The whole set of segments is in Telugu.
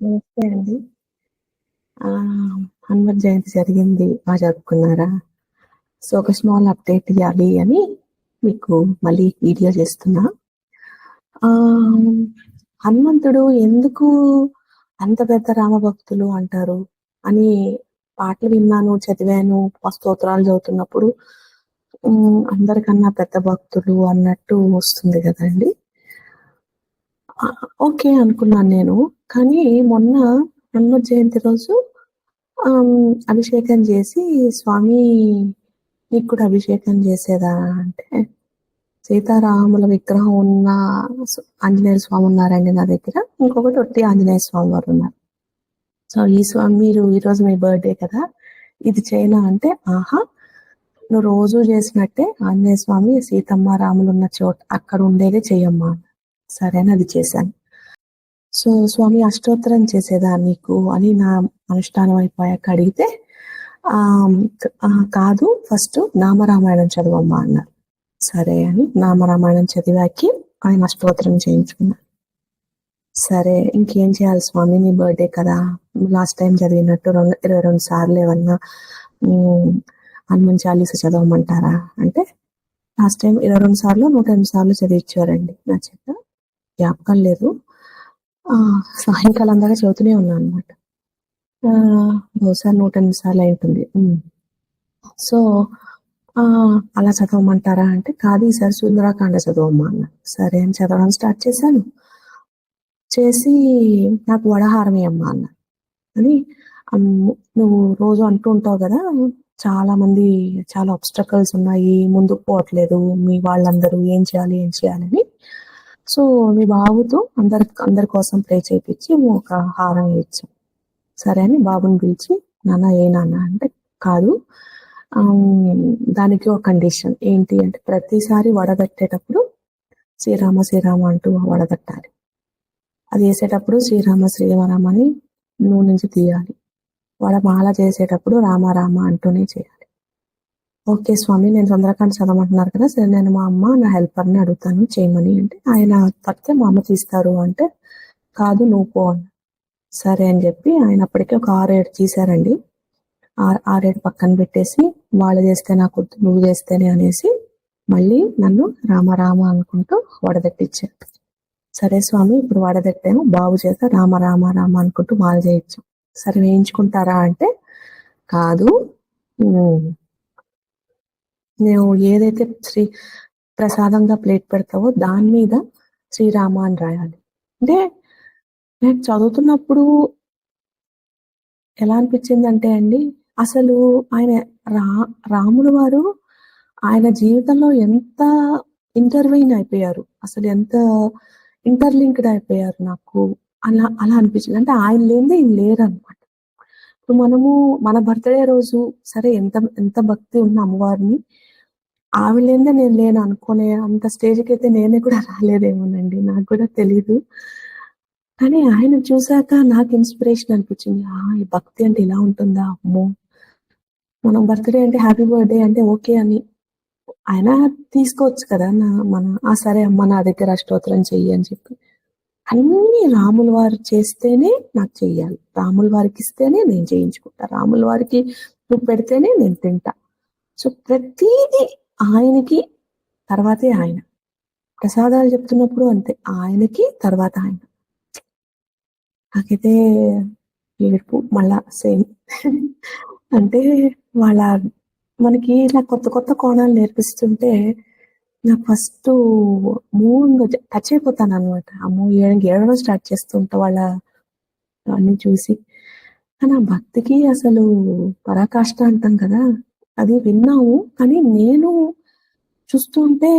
నమస్తే అండి. హనుమత్ జయంతి జరిగింది. బాగా జరుపుకున్నారా? సో, ఒక స్మాల్ అప్డేట్ ఇవ్వాలి అని మీకు మళ్ళీ వీడియో చేస్తున్నా. హనుమంతుడు ఎందుకు అంత పెద్ద రామభక్తులు అంటారు అని పాటలు విన్నాను, చదివాను, స్తోత్రాలు చదువుతున్నప్పుడు అందరికన్నా పెద్ద భక్తులు అన్నట్టు వస్తుంది కదండి ఓకే అనుకున్నాను నేను. కానీ మొన్న హనుమత్ జయంతి రోజు అభిషేకం చేసి స్వామి నీకు కూడా అభిషేకం చేసేదా అంటే, సీతారాముల విగ్రహం ఉన్న ఆంజనేయ స్వామి ఉన్నారండి నా దగ్గర. ఇంకొకటి ఒట్టి ఆంజనేయ స్వామి వారు ఉన్నారు. సో, ఈ స్వామి మీరు ఈరోజు మీ బర్త్‌డే కదా! ఇది చేయనా అంటే, ఆహా! నువ్వు రోజు చేసినట్టే ఆంజనేయ స్వామి, సీతమ్మ, రాములు ఉన్న చోట అక్కడ ఉండేదే చెయ్యమ్మా సరే అని అది చేశాను. సో, స్వామి అష్టోత్తరం చేసేదా నీకు అని నా అనుష్ఠానం అయిపోయాక అడిగితే, కాదు ఫస్ట్ నామరామాయణం చదవమ్మా అన్నారు. సరే అని నామరామాయణం చదివాకి ఆయన అష్టోత్తరం చేయించుకున్నారు సరే ఇంకేం చేయాలి స్వామి నీ బర్త్‌డే కదా! లాస్ట్ టైం చదివినట్టు రెండు 22 సార్లు ఏమన్నా హ్మ్, హనుమాన్ చాలీస చదవమంటారా? అంటే లాస్ట్ టైం ఇరవై రెండు సార్లు నూట ఎనిమిది సార్లు చదివించారండి నా చేత. జ్ఞాపకం లేదు. సాయంకాలం దాకా చదువుతూనే ఉన్నా అన్నమాట. ఆహ్, బహుశా 108 సార్లు అవుతుంది సో, అలా చదవమంటారా అంటే, కాదు ఈసారి సుందరాకాండ చదవమ్మా అన్న సరే అని చదవడం స్టార్ట్ చేశాను. చేసి నాకు వడహారం అమ్మా అన్న అని నువ్వు రోజు అంటూ ఉంటావు కదా చాలా మంది చాలా అబ్‌స్ట్రకల్స్ ఉన్నాయి. ముందుకు పోవట్లేదు. మీ వాళ్ళందరూ ఏం చేయాలి? ఏం చేయాలని. సో, మీ బాబుతో అందరి అందరి కోసం ప్రే చేయించి ఒక హారం ఇచ్చాం. సరే అని బాబుని పిలిచి, నాన్న ఏ నాన్న అంటే, కాదు దానికి ఒక కండిషన్ ఏంటి అంటే ప్రతిసారి వడగట్టేటప్పుడు శ్రీరామ శ్రీరామ అంటూ వడగట్టాలి. అది వేసేటప్పుడు శ్రీరామ శ్రీరామ అని నూనె నుంచి తీయాలి. వడమాల చేసేటప్పుడు రామ రామ అంటూనే చేయాలి. ఓకే స్వామి నేను సుందరకాండ చదవమంటున్నారు కదా! సరే నేను మా అమ్మ, నా హెల్పర్‌ని అడుగుతాను చేయమని అంటే, ఆయన తప్పితే మా అమ్మ తీస్తారు అంటే, కాదు నువ్వు పో సరే అని చెప్పి ఆయన అప్పటికే ఒక 6, 7 తీశారండి. ఆర్ 6, 7 పక్కన పెట్టేసి వాళ్ళు చేస్తే నాకు నువ్వు చేస్తేనే అనేసి మళ్ళీ నన్ను రామ రామ అనుకుంటూ వడగట్టిచ్చారు. సరే స్వామి ఇప్పుడు వడదెట్టాము బాబు చేత రామ రామ రామ అనుకుంటూ మాల చేయొచ్చు సరే వేయించుకుంటారా అంటే, కాదు నువ్వు ఏదైతే శ్రీ ప్రసాదంగా ప్లేట్ పెడతావో దాని మీద శ్రీరామ అని రాయాలి. అంటే నేను చదువుతున్నప్పుడు ఎలా అనిపించిందంటే అండి, అసలు ఆయన రా రాముడు వారు ఆయన జీవితంలో ఎంత ఇంటర్వైన్ అయిపోయారు. అసలు ఎంత ఇంటర్‌లింక్డ్ అయిపోయారు నాకు. అలా అలా అనిపించింది. అంటే ఆయన లేనిదే ఈయన లేరనమాట. ఇప్పుడు మనము మన బర్త్‌డే రోజు సరే ఎంత ఎంత భక్తి ఉన్న అమ్మవారిని ఆవిడ లేనిదే నేను లేను అనుకునే అంత స్టేజ్‌కైతే నేనే కూడా రాలేదేమోనండి. నాకు కూడా తెలీదు. కానీ ఆయన చూసాక నాకు ఇన్‌స్పిరేషన్ అనిపించింది. ఆ! ఈ భక్తి అంటే ఇలా ఉంటుందా? అమ్మో! మనం బర్త్‌డే అంటే హ్యాపీ బర్త్‌డే అంటే ఓకే అని ఆయన తీసుకోవచ్చు కదా! నా మన ఆ! సరే అమ్మ నా దగ్గర అష్టోత్తరం చెయ్యి అని చెప్పి. అన్ని రాముల వారు చేస్తేనే నాకు చెయ్యాలి. రాముల వారికి ఇస్తేనే నేను చేయించుకుంటా. రాముల వారికి నువ్వు పెడితేనే నేను తింటా. సో, ప్రతిదీ ఆయనకి తర్వాతే ఆయన. ప్రసాదాలు చెప్తున్నప్పుడు అంతే. ఆయనకి తర్వాత ఆయన. నాకైతే ఏడుపు మళ్ళా సేమ్. అంటే వాళ్ళ మనకి ఇలా కొత్త కొత్త కోణాలు నేర్పిస్తుంటే నాకు ఫస్ట్ మూవ్‌గా టచ్ అయిపోతాననమాట. అమ్మో! ఏడ ఏడవడం స్టార్ట్ చేస్తుంటా వాళ్ళ అన్ని చూసి. కానీ ఆ భక్తికి అసలు పరాకాష్ట అంటాం కదా! అది విన్నాము. కానీ నేను చూస్తుంటే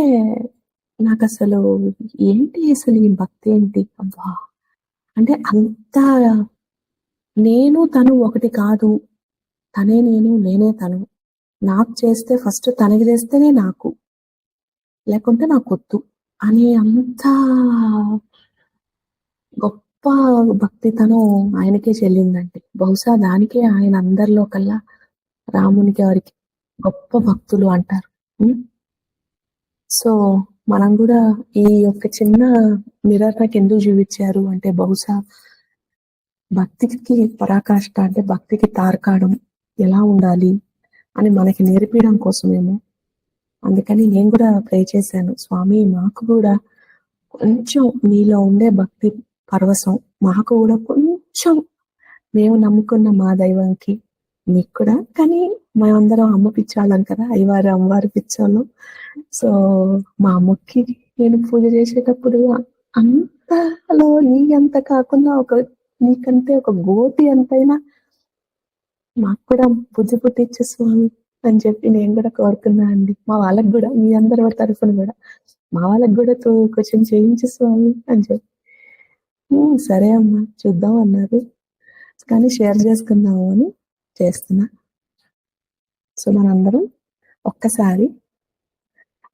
నాకు అసలు ఏంటి అసలు ఈ భక్తి ఏంటి? అబ్బా! అంటే అంత నేను తను ఒకటి కాదు. తనే నేను, నేనే తను. నాకు చేస్తే ఫస్ట్ తనకి చేస్తేనే నాకు. లేకుంటే నాకొద్దు. అనే అంత గొప్ప భక్తి తను ఆయనకే చెల్లిందండి. బహుశా దానికే ఆయన అందరిలో కల్లా రాముని గారికి గొప్ప భక్తులు అంటారు. సో, మనం కూడా ఈ యొక్క చిన్న మిర్రర్ నాకెందుకు చూపించారు అంటే బహుశా భక్తికి పరాకాష్ట అంటే భక్తికి తారకాడం ఎలా ఉండాలి అని మనకి నేర్పించడం కోసమేమో. అందుకని నేను కూడా ప్రే చేశాను. స్వామి మాకు కూడా కొంచెం మీలో ఉండే భక్తి పరవశం మాకు కూడా కొంచెం మేము నమ్ముకున్న మా దైవంకి నీకు కూడా కానీ మేమందరం అమ్మ పిచ్చాళ్ళం కదా అయ్యవారు అమ్మవారు పిచ్చాళ్ళం. సో మా అమ్మకి నేను పూజ చేసేటప్పుడు అంతలో నీ అంత కాకుండా ఒక నీకంటే ఒక గోటి అంతైనా మాకు కూడా పూజ పుట్టించే స్వామి అని చెప్పి నేను కూడా కోరుకున్నా అండి. మా వాళ్ళకి కూడా మీ అందరి తరఫున కూడా. మా వాళ్ళకి కూడా తో- కొంచెం చేయించు స్వామి అని చెప్పి. "ఉమ్, సరే అమ్మా చూద్దాం అన్నారు. కానీ షేర్ చేసుకున్నాము అని చేస్తున్నా. సో మనందరం ఒక్కసారి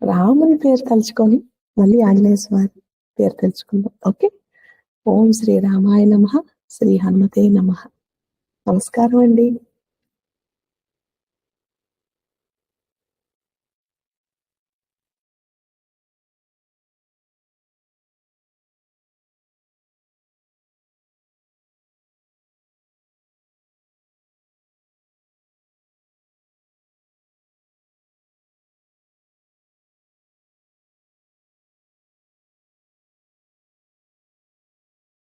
రాముని పేరు తలుచుకొని మళ్ళీ ఆంజనేయ స్వామి పేరు తెలుసుకుందాం ఓకే? ఓం శ్రీ రామాయ నమ. శ్రీ హనుమతే నమ. నమస్కారం అండి